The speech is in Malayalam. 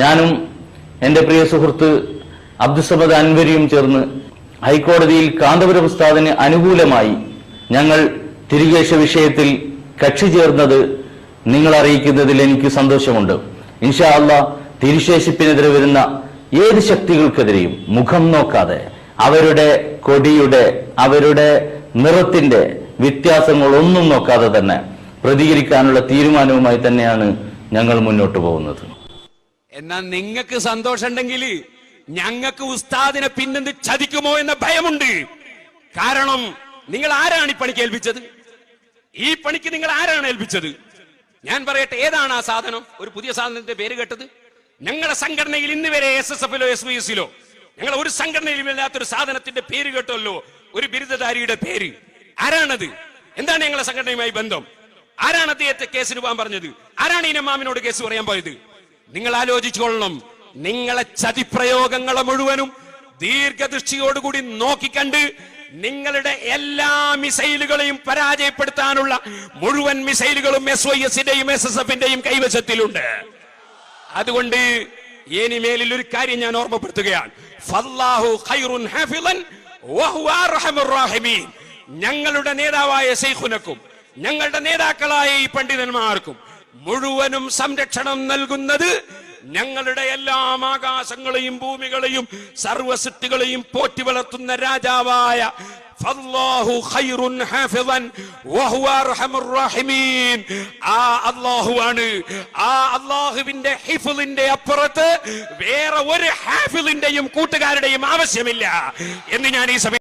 ഞാനും എന്റെ പ്രിയ സുഹൃത്ത് അബ്ദുസബദ് അൻവരിയും ചേർന്ന് ഹൈക്കോടതിയിൽ കാന്തപുരം ഉസ്താദിന് അനുകൂലമായി ഞങ്ങൾ തിരികേശ വിഷയത്തിൽ കക്ഷി ചേർന്നത് നിങ്ങൾ അറിയിക്കുന്നതിൽ എനിക്ക് സന്തോഷമുണ്ട്. ഇൻഷാ അല്ല തിരുശേഷിപ്പിനെതിരെ വരുന്ന ഏത് ശക്തികൾക്കെതിരെയും മുഖം നോക്കാതെ അവരുടെ കൊടിയുടെ അവരുടെ നിറത്തിന്റെ വ്യത്യാസങ്ങൾ ഒന്നും നോക്കാതെ തന്നെ പ്രതികരിക്കാനുള്ള തീരുമാനവുമായി തന്നെയാണ് ഞങ്ങൾ മുന്നോട്ട് പോകുന്നത്. എന്നാ നിങ്ങൾക്ക് സന്തോഷം ഉണ്ടെങ്കിൽ ഞങ്ങൾക്ക് ഉസ്താദിനെ പിന്നെന്ത് ചതിക്കുമോ എന്ന ഭയമുണ്ട്. കാരണം നിങ്ങൾ ആരാണ് ഈ പണിക്ക് ഏൽപ്പിച്ചത്? ഈ പണിക്ക് നിങ്ങൾ ആരാണ് ഏൽപ്പിച്ചത്? ഞാൻ പറയട്ടെ ഏതാണ് ആ സാധനം? ഒരു പുതിയ സാധനത്തിന്റെ പേര് കേട്ടത്? ഞങ്ങളുടെ സംഘടനയിൽ ഇന്ന് വരെ എസ് എസ് എഫിലോ എസ് വി എസിലോ ഞങ്ങൾ ഒരു സംഘടനയിലും ഇല്ലാത്തൊരു സാധനത്തിന്റെ പേര് കേട്ടല്ലോ. ഒരു ബിരുദധാരിയുടെ പേര്. ആരാണത്? എന്താണ് ഞങ്ങളുടെ സംഘടനയുമായി ബന്ധം? ആരാണ് അദ്ദേഹത്തെ കേസിന് പോകാൻ പറഞ്ഞത്? ആരാണ് ഇനമാമിനോട് മാമിനോട് കേസ് പറയാൻ പോയത്? നിങ്ങൾ ആലോചിച്ചുകൊള്ളണം നിങ്ങളെ ചതിപ്രയോഗങ്ങളെ മുഴുവനും ദീർഘദൃഷ്ടിയോടുകൂടി നോക്കിക്കണ്ട് നിങ്ങളുടെ എല്ലാ മിസൈലുകളെയും പരാജയപ്പെടുത്താനുള്ള മുഴുവൻ മിസൈലുകളും എസ് വൈ എസിന്റെയും എസ് എസ് എഫിന്റെയും കൈവശത്തിലുണ്ട്. അതുകൊണ്ട് ഇനിമേലിൽ ഒരു കാര്യം ഞാൻ ഓർമ്മപ്പെടുത്തുകയാണ്. ഞങ്ങളുടെ നേതാവായ ശൈഖുനക്കും ഞങ്ങളുടെ നേതാക്കളായ ഈ പണ്ഡിതന്മാർക്കും മുഴുവനും സംരക്ഷണം നൽകുന്നത് ഞങ്ങളുടെ എല്ലാ ആകാശങ്ങളെയും ഭൂമികളെയും സർവസൃഷ്ടികളെയും പോറ്റി വളർത്തുന്ന രാജാവായ അള്ളാഹുവിന്റെ അപ്പുറത്ത് വേറെ ഒരു ഹാഫിളിന്റെയും കൂട്ടുകാരുടെയും ആവശ്യമില്ല എന്ന് ഞാൻ ഈ സമയം